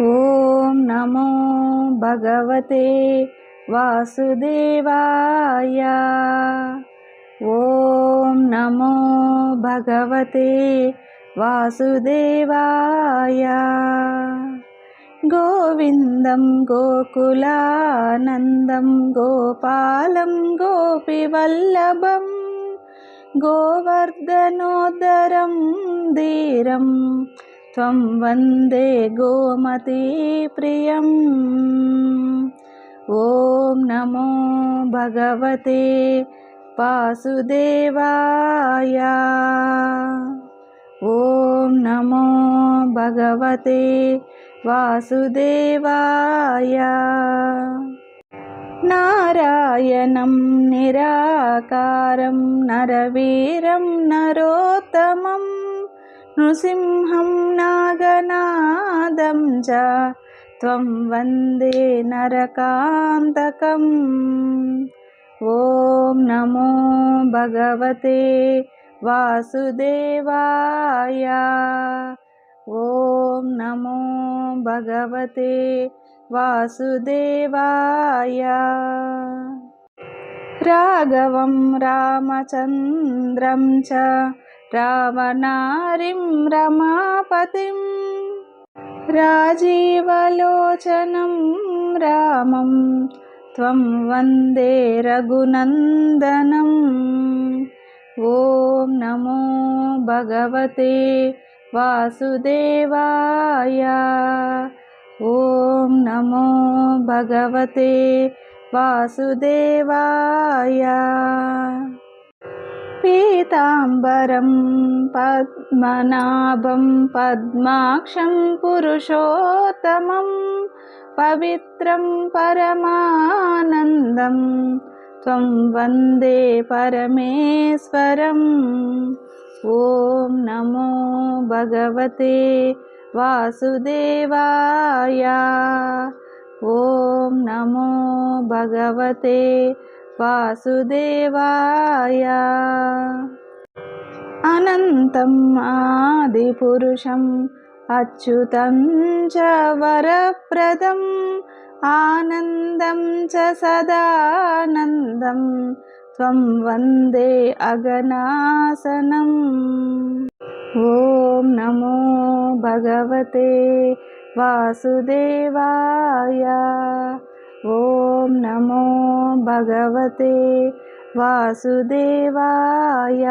ॐ नमो भगवते वासुदेवाय। ॐ नमो भगवते वासुदेवाय। गोविन्दं गोकुलानन्दं गोपालं गोपिवल्लभं गोवर्धनोदरं धीरं त्वं वन्दे गोमतीप्रियम् ॐ नमो भगवते वासुदेवाय ॐ नमो भगवते वासुदेवाय नारायणं निराकारं नरवीरं नरोत्तमं నృసింహం నాగనాదం జ త్వం వందే నరకాంతకం ఓం నమో భగవతే వాసుదేవాయ ఓం నమో భగవతే వాసుదేవాయ రాఘవం రామచంద్రం చ रावणारिं रमापतिं राजीवलोचनं रामं त्वं वन्दे रघुनन्दनम् ॐ नमो भगवते वासुदेवाय ॐ नमो भगवते वासुदेवाय पीताम्बरं पद्मनाभं पद्माक्षं पुरुषोत्तमं पवित्रं परमानन्दं त्वं वन्दे परमेश्वरम्। ॐ नमो भगवते वासुदेवाय। ॐ नमो भगवते वासुदेवाय। अनन्तम् आदिपुरुषम् अच्युतं च वरप्रदम् आनन्दं च सदानन्दं त्वं वन्दे अगनासनम् ॐ नमो भगवते वासुदेवाय भगवते वासुदेवाय